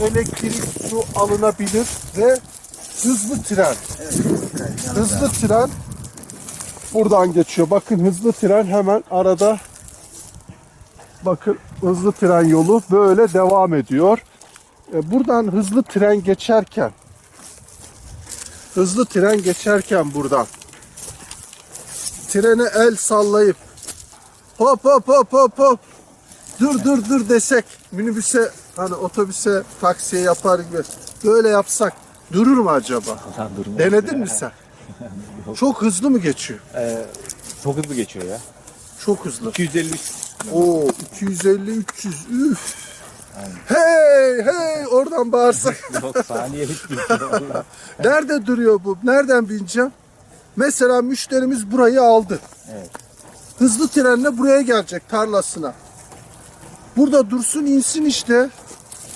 elektrik, su alınabilir ve hızlı tren. Hızlı tren buradan geçiyor. Bakın hızlı tren hemen arada bakın hızlı tren yolu böyle devam ediyor. E, Buradan hızlı tren geçerken hızlı tren geçerken buradan trene el sallayıp hop hop hop hop hop dur dur dur desek minibüse hani otobüse taksiye yapar gibi böyle yapsak durur mu acaba? Denedin mi sen? Çok hızlı mı geçiyor? Ee, çok hızlı geçiyor ya. Çok hızlı. 250 Oo 250 300 üf. Hey hey oradan bağırsak. Yok saniyelik geçiyor. Nerede duruyor bu? Nereden bineceğim? Mesela müşterimiz burayı aldı. Evet. Hızlı trenle buraya gelecek tarlasına. Burada dursun insin işte.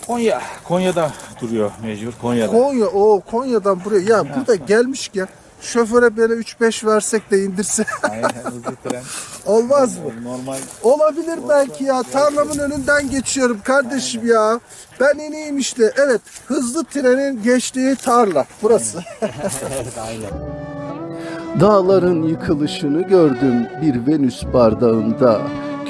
Konya. Konya'da duruyor mecbur. Konya'da. Konya o Konya'dan buraya. Ya burada gelmişken şoföre böyle 3-5 versek de indirse Aynen hızlı tren. olmaz mı? Normal. Olabilir belki ya. Tarlamın önünden geçiyorum kardeşim ya. Ben ineyim işte. Evet hızlı trenin geçtiği tarla burası. Dağların yıkılışını gördüm bir Venüs bardağında.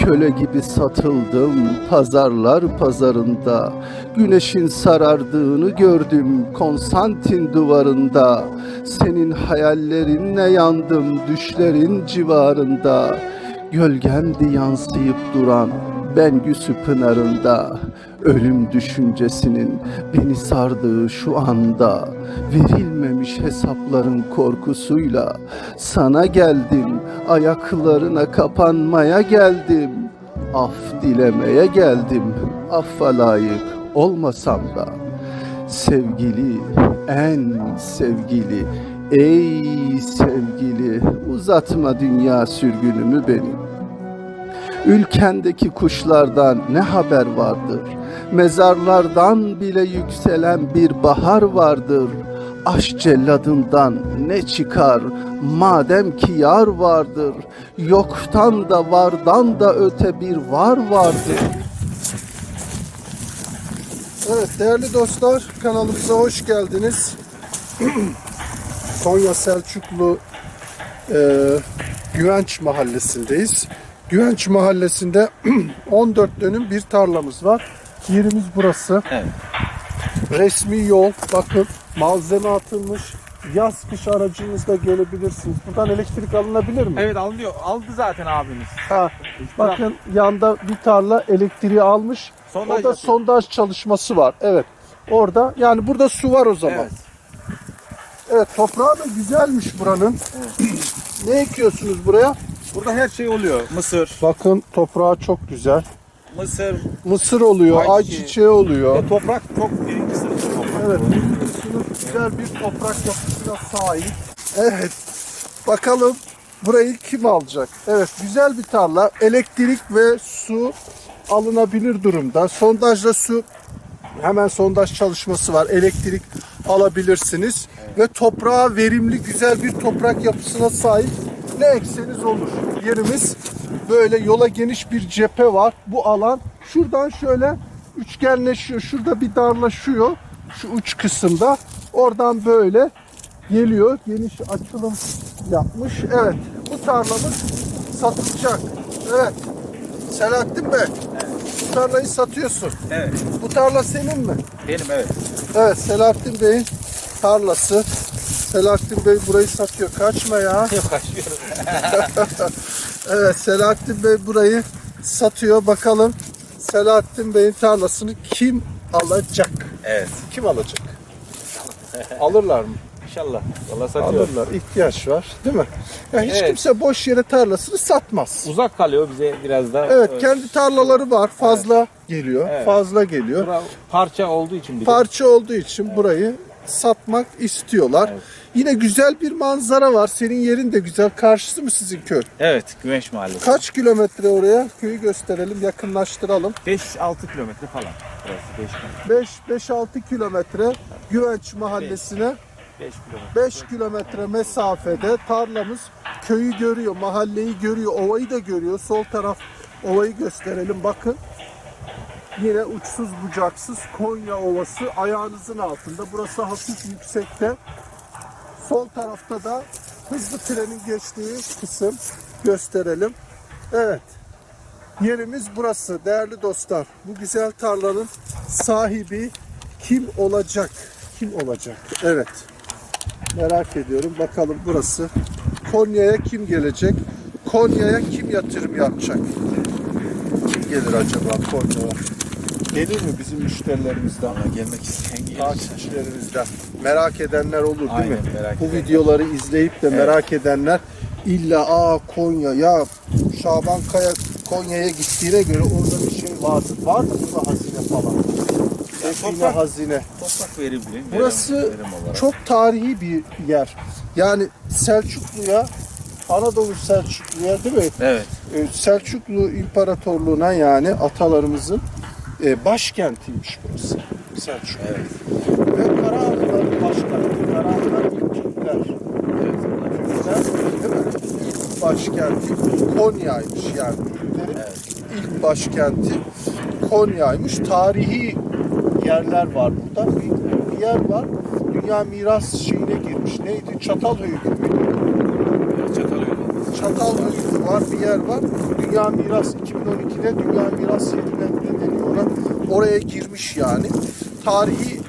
Köle gibi satıldım pazarlar pazarında. Güneşin sarardığını gördüm Konstantin duvarında. Senin hayallerinle yandım düşlerin civarında. Gölgemdi yansıyıp duran Bengüsü pınarında Ölüm düşüncesinin beni sardığı şu anda Verilmemiş hesapların korkusuyla Sana geldim ayaklarına kapanmaya geldim Af dilemeye geldim affa layık olmasam da Sevgili, en sevgili, ey sevgili uzatma dünya sürgünümü benim. Ülkendeki kuşlardan ne haber vardır? Mezarlardan bile yükselen bir bahar vardır. Aşk celladından ne çıkar? Madem ki yar vardır. Yoktan da vardan da öte bir var vardır. Evet değerli dostlar kanalımıza hoş geldiniz. Konya Selçuklu e, Güvenç Mahallesi'ndeyiz. Güvenç Mahallesi'nde 14 dönüm bir tarlamız var. Yerimiz burası. Evet. Resmi yol. Bakın malzeme atılmış. Yaz kış aracınızla gelebilirsiniz. Buradan elektrik alınabilir mi? Evet alıyor. Aldı zaten abimiz. Ha, bakın yanda bir tarla elektriği almış. Sondaj Orada yapıyor. sondaj çalışması var. Evet. Orada yani burada su var o zaman. Evet. Evet toprağı da güzelmiş buranın. ne ekiyorsunuz buraya? Burada her şey oluyor. Mısır, Bakın toprağı çok güzel. mısır, Mısır oluyor, Ayçiçeği. ayçiçeği oluyor. ve toprak çok birinci sınıf toprak. Evet, birinci sınıf güzel bir toprak yapısına sahip. Evet, bakalım burayı kim alacak? Evet, güzel bir tarla. Elektrik ve su alınabilir durumda. Sondajla su, hemen sondaj çalışması var. Elektrik alabilirsiniz. Ve toprağa verimli, güzel bir toprak yapısına sahip ne ekseniz olur. Yerimiz böyle yola geniş bir cephe var. Bu alan şuradan şöyle üçgenleşiyor. Şurada bir darlaşıyor. Şu uç kısımda. Oradan böyle geliyor. Geniş açılım yapmış. Evet. Bu tarlamız satılacak. Evet. Selahattin Bey. Bu tarlayı satıyorsun. Evet. Bu tarla senin mi? Benim evet. Evet Selahattin Bey'in tarlası. Selahattin Bey burayı satıyor. Kaçma ya. Yok kaçıyorum. Evet Selahattin Bey burayı satıyor. Bakalım Selahattin Bey'in tarlasını kim alacak? Evet. Kim alacak? Alırlar mı? İnşallah. Valla satıyor. Alırlar. İhtiyaç var değil mi? Ya hiç Evet. kimse boş yere tarlasını satmaz. Uzak kalıyor bize biraz da. Evet kendi tarlaları var. Fazla geliyor. Evet. Fazla geliyor. bura parça olduğu için bir de. Parça olduğu için burayı satmak istiyorlar. Evet. Yine güzel bir manzara var. Senin yerin de güzel. Karşısı mı sizin köy? Evet. Güneş Mahallesi. Kaç kilometre oraya? Köyü gösterelim, yakınlaştıralım. 5-6 kilometre falan. Burası 5 kilometre. 5-5-6 kilometre Güvenç Mahallesi'ne 5 kilometre. 5 kilometre mesafede tarlamız köyü görüyor, mahalleyi görüyor, ovayı da görüyor. Sol taraf ovayı gösterelim bakın. Yine uçsuz bucaksız Konya Ovası ayağınızın altında. Burası hafif yüksekte. Sol tarafta da hızlı trenin geçtiği kısım gösterelim. Evet. Yerimiz burası değerli dostlar. Bu güzel tarlanın sahibi kim olacak? Kim olacak? Evet. Merak ediyorum. Bakalım burası. Konya'ya kim gelecek? Konya'ya kim yatırım yapacak? Kim gelir acaba Konya'ya? Gelir mi bizim müşterilerimizden? Ama gelmek isteyen gelir. takipçilerimizden merak edenler olur değil Aynen, mi? merak Bu edenler. videoları izleyip de merak edenler illa aa Konya ya Şaban Kaya Konya'ya gittiğine göre orada bir şey vardır. Var mı burada hazine falan? Define toprak- hazine. Toprak verimli. Burası verim, verim olarak. çok tarihi bir yer. Yani Selçuklu'ya Anadolu Selçuklu'ya değil mi? Evet. Ee, Selçuklu İmparatorluğu'na yani atalarımızın e, başkentiymiş burası. Selçuk. Evet. Ve Karahanlıların başkenti. Karahanlılar ilk Türkler. Evet. Türkler değil mi? İlk başkenti Konya'ymış yani. Türklerin ilk başkenti Konya'ymış. Tarihi yerler var burada. Bir, bir yer var. Dünya miras şeyine girmiş. Neydi? Çatalhöyük müydü? Evet. Çatalhöyük. Çatalhöyük var, bir yer var. Dünya miras 2012'de Dünya miras yerine ne deniyor ona? Oraya girmiş yani. Tarihi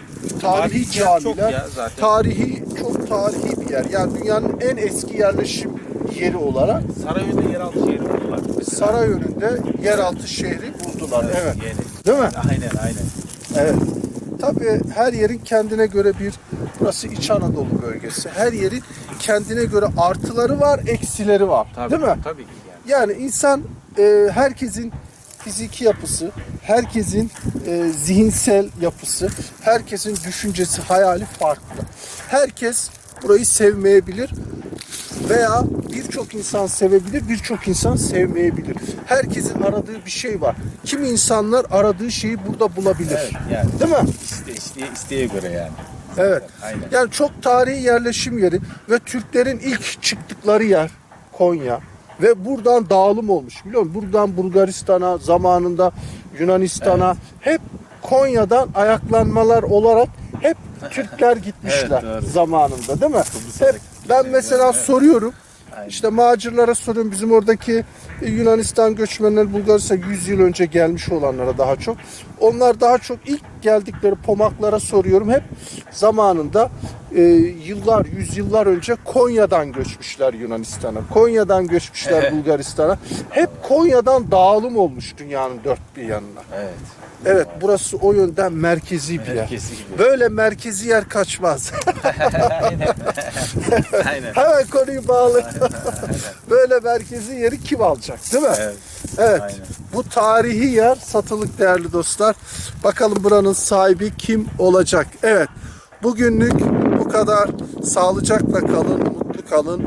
tarihi çok camiler, ya zaten. tarihi çok tarihi bir yer. Yani dünyanın en eski yerleşim yeri olarak Sarayön'de yeraltı şehri buldular. Mesela. saray önünde yeraltı şehri buldular. Evet. Yeni. Değil mi? Aynen aynen. Evet. Tabii her yerin kendine göre bir burası İç Anadolu bölgesi. Her yerin kendine göre artıları var, eksileri var. Tabii, Değil mi? Tabii ki yani. Yani insan e, herkesin fiziki yapısı, herkesin e, zihinsel yapısı, herkesin düşüncesi, hayali farklı. Herkes burayı sevmeyebilir veya birçok insan sevebilir, birçok insan sevmeyebilir. Herkesin aradığı bir şey var. Kimi insanlar aradığı şeyi burada bulabilir. Evet yani. Değil mi? İste, isteye, isteğe göre yani. Evet. Aynen. Yani çok tarihi yerleşim yeri ve Türklerin ilk çıktıkları yer Konya ve buradan dağılım olmuş biliyor musun? Buradan Bulgaristan'a zamanında Yunanistan'a hep Konya'dan ayaklanmalar olarak hep Türkler gitmişler Evet, doğru. zamanında değil mi? Hep ben gitmişler, mesela evet. soruyorum. Aynen. İşte macirlara soruyorum. Bizim oradaki Yunanistan göçmenleri Bulgaristan 100 yıl önce gelmiş olanlara daha çok. Onlar daha çok ilk geldikleri pomaklara soruyorum. Hep zamanında e, yıllar, yüzyıllar önce Konya'dan göçmüşler Yunanistan'a. Konya'dan göçmüşler Bulgaristan'a. Hep Konya'dan dağılım olmuş dünyanın dört bir yanına. Evet. Evet burası o yönden merkezi bir yer. Merkezi gibi. Böyle merkezi yer kaçmaz. Aynen. Hemen konuyu bağlı. Böyle merkezi yeri kim alacak değil mi? Evet. Evet. Aynen. Bu tarihi yer satılık değerli dostlar. Bakalım buranın sahibi kim olacak? Evet. Bugünlük bu kadar. Sağlıcakla kalın, mutlu kalın.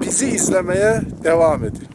Bizi izlemeye devam edin.